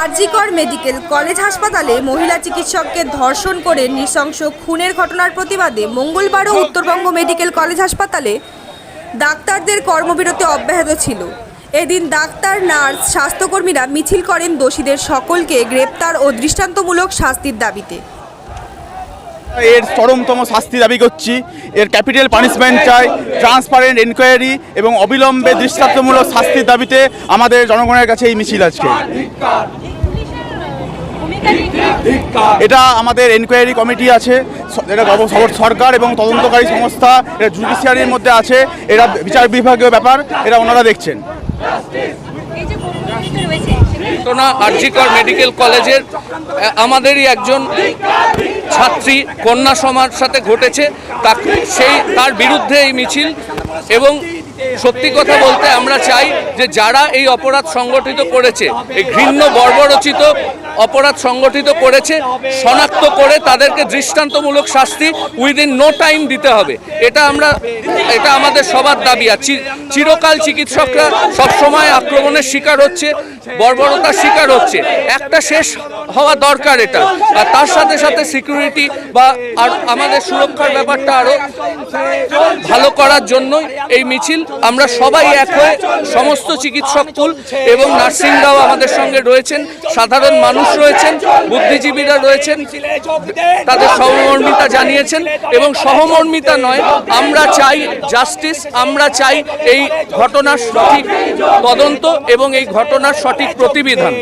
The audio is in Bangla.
আরজিকর মেডিকেল কলেজ হাসপাতালে মহিলা চিকিৎসককে ধর্ষণ করে নৃশংস খুনের ঘটনার প্রতিবাদে মঙ্গলবারও উত্তরবঙ্গ মেডিকেল কলেজ হাসপাতালে ডাক্তারদের কর্মবিরতি অব্যাহত ছিল। এদিন ডাক্তার, নার্স, স্বাস্থ্যকর্মীরা মিছিল করেন দোষীদের সকলকে গ্রেপ্তার ও দৃষ্টান্তমূলক শাস্তির দাবিতে। এর চরমতম শাস্তি দাবি করছি। এর ক্যাপিটাল পানিশমেন্ট চাই, ট্রান্সপারেন্ট এনকোয়ারি এবং অবিলম্বে দৃষ্টান্তমূলক শাস্তির দাবিতে আমাদের জনগণের কাছে এই মিছিল আজকে। এটা আমাদের এনকোয়ারি কমিটি আছে, এটা সরকার এবং তদন্তকারী সংস্থা, এটা জুডিশিয়ারির মধ্যে আছে, এরা বিচার বিভাগীয় ব্যাপার এটা ওনারা দেখছেন। ঘটনা আরজিকর মেডিকেল কলেজের আমাদেরই একজন ছাত্রী কন্যা সমার সাথে ঘটেছে তাকে সেই, তার বিরুদ্ধে এই মিছিল। এবং সত্যি কথা বলতে আমরা চাই যে যারা এই অপরাধ সংগঠিত করেছে, এই ঘৃণ্য বর্বরচিত অপরাধ সংগঠিত করেছে, শনাক্ত করে তাদেরকে দৃষ্টান্তমূলক শাস্তি উইদিন নো টাইম দিতে হবে। এটা আমরা, এটা আমাদের সবার দাবি। আর চিরকাল চিকিৎসকরা সবসময় আক্রমণের শিকার হচ্ছে, বর্বরতার শিকার হচ্ছে। একটা শেষ হওয়া দরকার এটা। আর তার সাথে সাথে সিকিউরিটি বা আর আমাদের সুরক্ষার ব্যাপারটা আরও করার জন্যই এই মিছিল। আমরা সবাই এক হয়ে সমস্ত চিকিৎসক কুল এবং নার্সিংরাও আমাদের সঙ্গে রয়েছেন। সাধারণ মানুষ রয়েছেন, বুদ্ধিজীবীরা রয়েছেন, তাদের সহমর্মিতা জানিয়েছেন এবং সহমর্মিতা নয়, আমরা চাই জাস্টিস, আমরা চাই এই ঘটনার সঠিক তদন্ত এবং এই ঘটনার সঠিক প্রতিবিধান।